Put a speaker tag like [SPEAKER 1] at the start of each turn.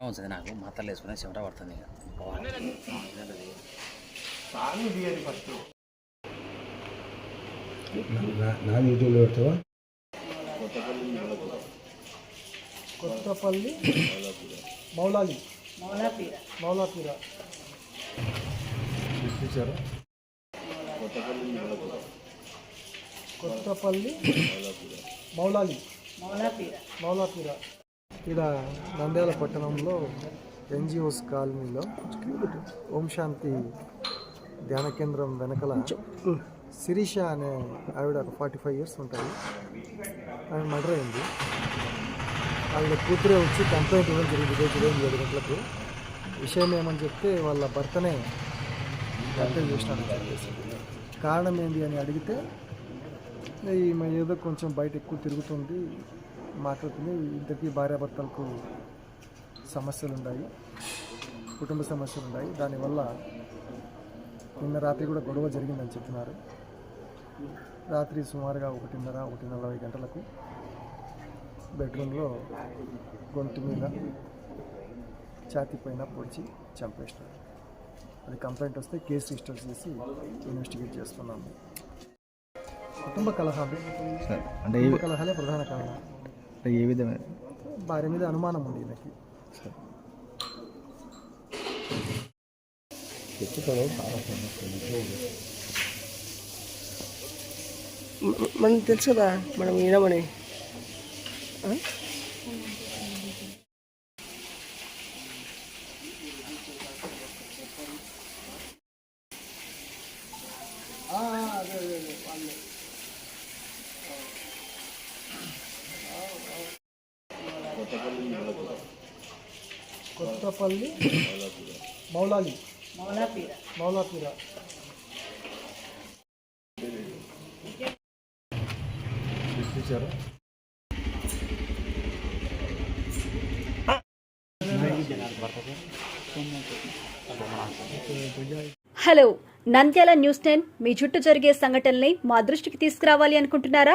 [SPEAKER 1] ఉంది నాకు మాత్రలు వేసుకుని చెమట పడుతుంది
[SPEAKER 2] ఫస్ట్
[SPEAKER 3] నా యూట్యూబ్లో పెడతావా?
[SPEAKER 2] కొత్తపల్లి మౌలాలి. మౌలాపీర. కొత్తపల్లి మౌలాలి. మౌలాపీర. ఇక్కడ నంద్యాల పట్టణంలో ఎన్జిఓస్ కాలనీలో ఓం శాంతి ధ్యాన కేంద్రం వెనకల శిరీష అనే ఆవిడ ఒక ఫార్టీ ఫైవ్ ఇయర్స్ ఉంటుంది ఆమె మర్డర్ అయింది. ఆవిడ కూతురే వచ్చి కంప్లైంట్ ఇవ్వడం జరిగింది రోజు ఉదయం ఏడు గంటలకు. విషయం ఏమని చెప్తే వాళ్ళ భర్తనే చేసినాడని చెప్పేసి. కారణం ఏంటి అని అడిగితే ఈమె ఏదో కొంచెం బయట ఎక్కువ తిరుగుతుంది. మాట్లాడుతుంది. ఇద్దరికి భార్యాభర్తలకు సమస్యలు ఉన్నాయి కుటుంబ సమస్యలు ఉన్నాయి దానివల్ల నిన్న రాత్రి కూడా గొడవ జరిగిందని చెప్తున్నారు. రాత్రి సుమారుగా ఒకటిన్నర ఒకటి నలభై గంటలకు బెడ్రూమ్లో గొంతు మీద ఛాతీ పైన పొడిచి చంపేసినారు అది కంప్లైంట్ వస్తే కేసు రిజిస్టర్ చేసి ఇన్వెస్టిగేట్ చేస్తున్నాము. కుటుంబ కలహాలు
[SPEAKER 3] అంటే
[SPEAKER 2] కలహాలే ప్రధాన కారణం.
[SPEAKER 3] ఏ విధమైన?
[SPEAKER 2] భార్య మీద అనుమానం ఉంది ఈయనకి
[SPEAKER 3] సార్.
[SPEAKER 4] మనం తెలుసు కదా మనం వినమని.
[SPEAKER 2] కొత్తపల్లి మౌలాలి. మౌలాపీర.
[SPEAKER 3] చూపించారా
[SPEAKER 5] హలో నంద్యాల న్యూస్ టెన్ మీ చుట్టూ జరిగే సంఘటనల్ని మా దృష్టికి తీసుకురావాలి అనుకుంటున్నారా?